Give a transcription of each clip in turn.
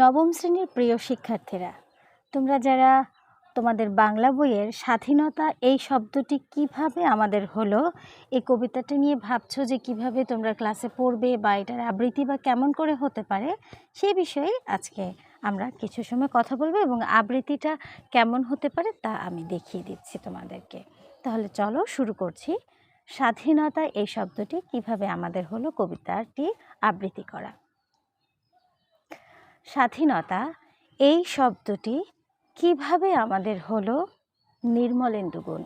নবম শ্রেণির প্রিয় শিক্ষার্থীরা, তোমরা যারা তোমাদের বাংলা বইয়ের স্বাধীনতা এই শব্দটি কীভাবে আমাদের হলো, এই কবিতাটা নিয়ে ভাবছ যে কীভাবে তোমরা ক্লাসে পড়বে বা এটার আবৃত্তি বা কেমন করে হতে পারে সেই বিষয়ে আজকে আমরা কিছু সময় কথা বলব এবং আবৃত্তিটা কেমন হতে পারে তা আমি দেখিয়ে দিচ্ছি তোমাদেরকে। তাহলে চলো শুরু করছি। স্বাধীনতা এই শব্দটি কীভাবে আমাদের হলো কবিতাটি আবৃত্তি করা। স্বাধীনতা, এই শব্দটি কীভাবে আমাদের হলো নির্মলেন্দু গুণ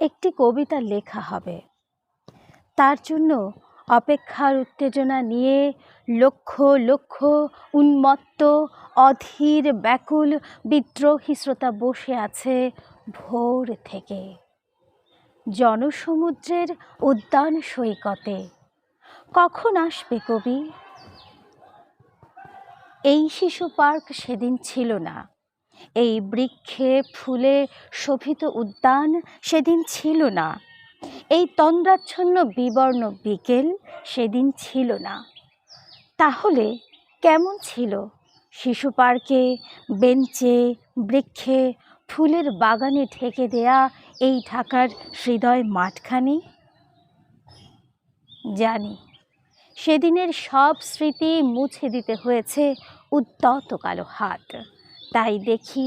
একটি কবিতা লেখা হবে। তার জন্য অপেক্ষার উত্তেজনা নিয়ে লক্ষ লক্ষ উন্মত্ত, অধীর, ব্যাকুল, বিদ্রোহী শ্রোতা বসে আছে ভোর থেকে। জনসমুদ্রের উদ্যান সৈকতে। কখন আসবে কবি? এই শিশু পার্ক সেদিন ছিল না। এই বৃক্ষে ফুলে শোভিত উদ্যান সেদিন ছিল না। এই তন্দ্রাচ্ছন্ন বিবর্ণ বিকেল সেদিন ছিল না। তাহলে কেমন ছিল? শিশু পার্কে, বেঞ্চে, বৃক্ষে, ফুলের বাগানে ঢেকে দেয়া এই ঢাকার হৃদয় মাঠখানি? জানি। সেদিনের সব স্মৃতি মুছে দিতে হয়েছে উদ্যত কালো হাত। তাই দেখি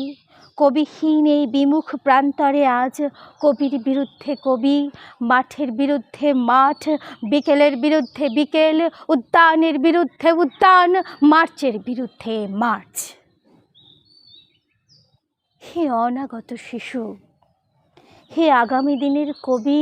কবিহীন এই বিমুখ প্রান্তরে আজ কবির বিরুদ্ধে কবি, মাঠের বিরুদ্ধে মাঠ, বিকেলের বিরুদ্ধে বিকেল, উদ্যানের বিরুদ্ধে উদ্যান, মার্চের বিরুদ্ধে মার্চ। হে অনাগত শিশু, হে আগামী দিনের কবি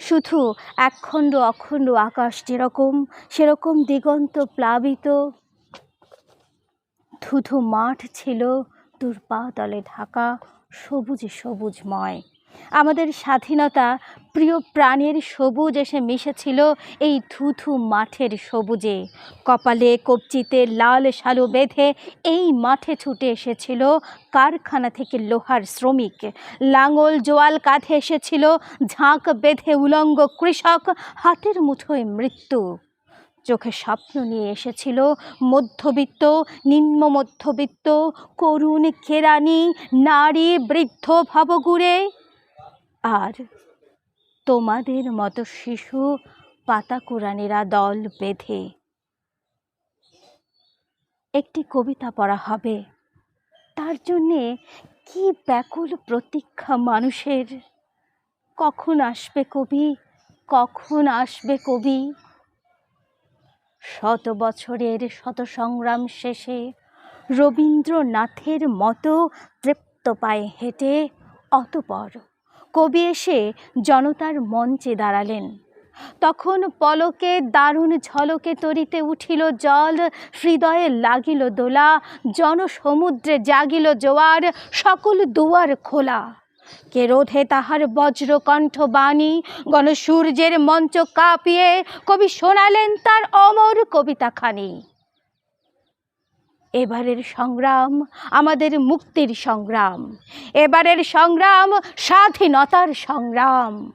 শুধু একখণ্ড অখণ্ড আকাশ যেরকম, সেরকম দিগন্ত প্লাবিত। ধুধু মাঠ ছিল দুর্বাদলে ঢাকা, সবুজে সবুজময়। আমাদের স্বাধীনতা প্রিয় প্রাণের সবুজ এসে মিশেছিল এই থুথু মাঠের সবুজে। কপালে কবচিতে লাল শালু বেঁধে এই মাঠে ছুটে এসেছিল কারখানা থেকে লোহার শ্রমিক। লাঙল জোয়াল কাঁধে এসেছিল ঝাঁক বেঁধে উলঙ্গ কৃষক হাতের মুঠোয় মৃত্যু। চোখে স্বপ্ন নিয়ে এসেছিল মধ্যবিত্ত, নিম্ন মধ্যবিত্ত, করুণ কেরানি, নারী বৃদ্ধ ভবগুড়ে আর তোমাদের মতো শিশু পাতা কোরআনেরা দল বেঁধে। একটি কবিতা পড়া হবে। তার জন্যে কি ব্যাকুল প্রতীক্ষা মানুষের। কখন আসবে কবি? কখন আসবে কবি? শত বছরের শত সংগ্রাম শেষে রবীন্দ্রনাথের মতো তৃপ্ত পায়ে হেঁটে অতপর কবি এসে জনতার মঞ্চে দাঁড়ালেন। তখন পলকে দারুণ ঝলকে তরিতে উঠিল জল, হৃদয়ে লাগিল দোলা, জনসমুদ্রে জাগিল জোয়ার, সকল দুয়ার খোলা। কে রোধে তাহার বজ্রকণ্ঠ বাণী গণসূর্যের মঞ্চ কাঁপিয়ে কবি শোনালেন তার অমর কবিতাখানি। এবারের সংগ্রাম আমাদের মুক্তির সংগ্রাম। এবারের সংগ্রাম স্বাধীনতার সংগ্রাম।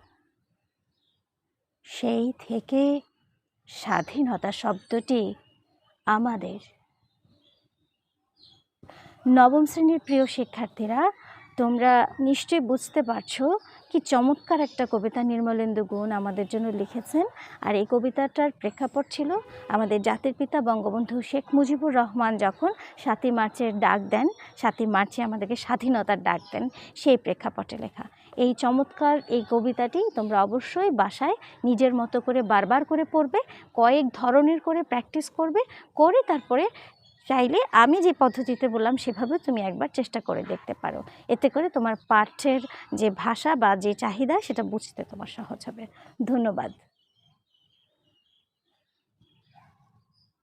সেই থেকে স্বাধীনতা শব্দটি আমাদের। নবম শ্রেণির প্রিয় শিক্ষার্থীরা, তোমরা নিশ্চয়ই বুঝতে পারছ কি চমৎকার একটা কবিতা নির্মলেন্দু গুণ আমাদের জন্য লিখেছেন। আর এই কবিতাটার প্রেক্ষাপট ছিল আমাদের জাতির পিতা বঙ্গবন্ধু শেখ মুজিবুর রহমান যখন সাতই মার্চের ডাক দেন, সাতই মার্চে আমাদেরকে স্বাধীনতার ডাক দেন, সেই প্রেক্ষাপটে লেখা। এই চমৎকার এই কবিতাটি তোমরা অবশ্যই বাসায় নিজের মতো করে বারবার করে পড়বে, কয়েক ধরনের করে প্র্যাকটিস করবে, করে তারপরে চাইলে আমি যে পদ্ধতিতে বললাম সেভাবে তুমি একবার চেষ্টা করে দেখতে পারো। এতে করে তোমার পাঠের যে ভাষা বা যে চাহিদা, সেটা বুঝতে তোমার সহজ হবে। ধন্যবাদ।